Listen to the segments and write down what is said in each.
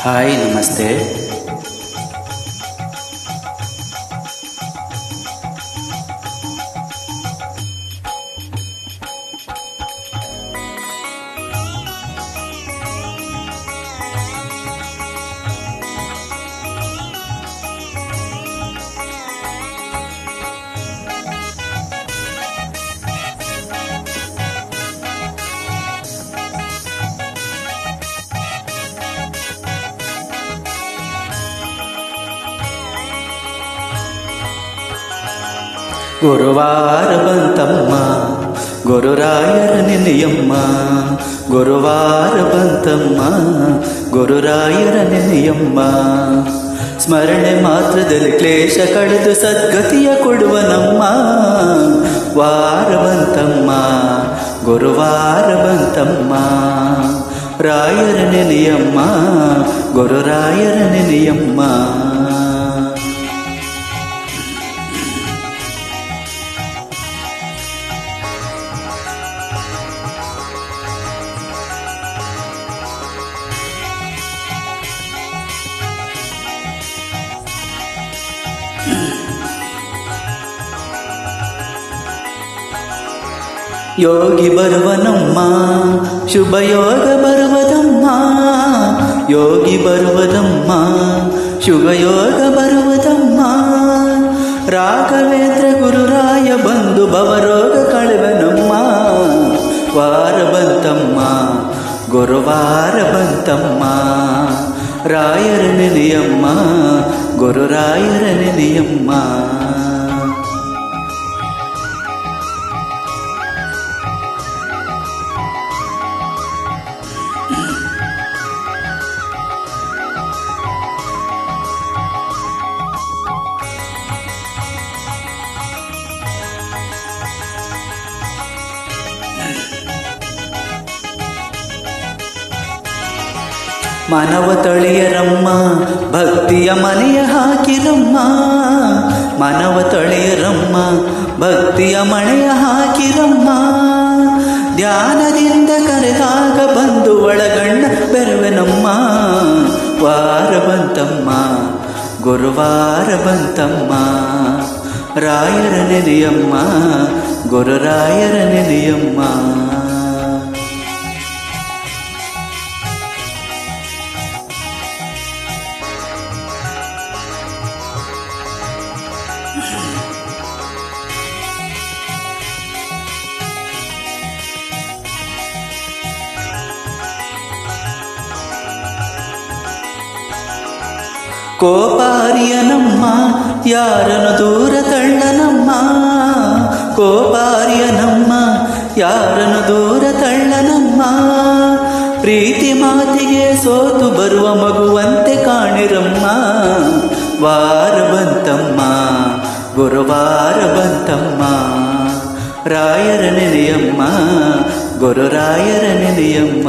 हाय नमस्ते। ಗುರುವಾರ ಬಂತಮ್ಮ ಗುರುರಾಯರ ನೆನೆಯಮ್ಮ ಗುರುವಾರ ಬಂತಮ್ಮ ಗುರುರಾಯರ ನೆನೆಯಮ್ಮ ಸ್ಮರಣೆ ಮಾತ್ರದಲ್ಲಿ ಕ್ಲೇಶ ಕಳೆದು ಸದ್ಗತಿಯ ಕೊಡುವ ನಮ್ಮ ವಾರ ಬಂತಮ್ಮ ಗುರುವಾರ ಬಂತಮ್ಮ ರಾಯರ ನೆನೆಯಮ್ಮ ಗುರುರಾಯರ ನೆನೆಯಮ್ಮ ಯೋಗಿ ಬರುವನಮ್ಮ ಶುಭ ಯೋಗ ಬರುವುದಮ್ಮ ಯೋಗಿ ಬರುವುದಮ್ಮ ಶುಭ ಯೋಗ ಬರುವುದಮ್ಮ ರಾಘವೇಂದ್ರ ಗುರುರಾಯ ಬಂದು ಭವರೋಗ ಕಳೆವನಮ್ಮ ವಾರ ಬಂತಮ್ಮ, ಗುರುವಾರ ಬಂತಮ್ಮ. ರಾಯರ ನೆನೆಯಮ್ಮ, ಗುರುರಾಯರ ಮನವ ತಳಿಯರಮ್ಮ ಭಕ್ತಿಯ ಮನೆಯ ಹಾಕಿರಮ್ಮ ಮನವ ತಳಿಯರಮ್ಮ ಭಕ್ತಿಯ ಮನೆಯ ಹಾಕಿರಮ್ಮ ಧ್ಯಾನದಿಂದ ಕರೆದಾಗ ಬಂದು ಒಳಗಣ್ಣ ಬೆರವೆನಮ್ಮ ವಾರ ಬಂತಮ್ಮ ಗುರುವಾರ ಬಂತಮ್ಮ ರಾಯರ ನೆನೆಯಮ್ಮ ಗುರುರಾಯರ ನೆನೆಯಮ್ಮ ಕೋಪಾರಿಯನಮ್ಮ, ಯಾರನ್ನು ದೂರ ತಳ್ಳನಮ್ಮ? ಕೋಪಾರಿಯನಮ್ಮ, ಯಾರನ್ನು ದೂರ ತಳ್ಳನಮ್ಮ? ಪ್ರೀತಿ ಮಾತಿಗೆ ಸೋತು ಬರುವ ಮಗುವಂತೆ ಕಾಣಿರಮ್ಮ. ವಾರ ಬಂತಮ್ಮ, ಗುರುವಾರ ಬಂತಮ್ಮ. ರಾಯರ ನೆನೆಯಮ್ಮ, ಗುರುರಾಯರ ನೆನೆಯಮ್ಮ.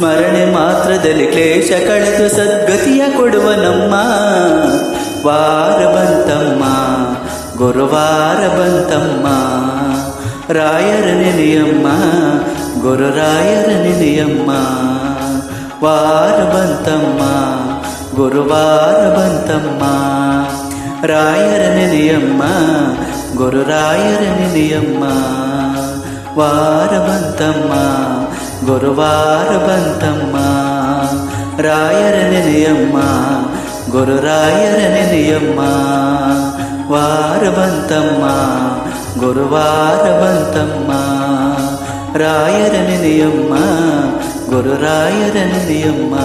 ಸ್ಮರಣೆ ಮಾತ್ರದಲ್ಲಿ ಕ್ಲೇಶ ಕಳೆದು ಸದ್ಗತಿಯ ಕೊಡುವ ನಮ್ಮ ವಾರ ಬಂತಮ್ಮ, ಗುರುವಾರ ಬಂತಮ್ಮ. ರಾಯರ ನೆನೆಯಮ್ಮ, ಗುರುರಾಯರ ನೆನೆಯಮ್ಮ. ವಾರ ಬಂತಮ್ಮ, ಗುರುವಾರ ಬಂತಮ್ಮ. ರಾಯರ ನೆನೆಯಮ್ಮ, ಗುರುರಾಯರ ನೆನೆಯಮ್ಮ. ವಾರ ಬಂತಮ್ಮ ಗುರುವಾರ ಬಂತಮ್ಮ ರಾಯರ ನೆನೆಯಮ್ಮ ಗುರುರಾಯರ ನೆನೆಯಮ್ಮ ವಾರ ಬಂತಮ್ಮ ಗುರುವಾರ ಬಂತಮ್ಮ ರಾಯರ ನೆನೆಯಮ್ಮ ಗುರುರಾಯರ ನೆನೆಯಮ್ಮ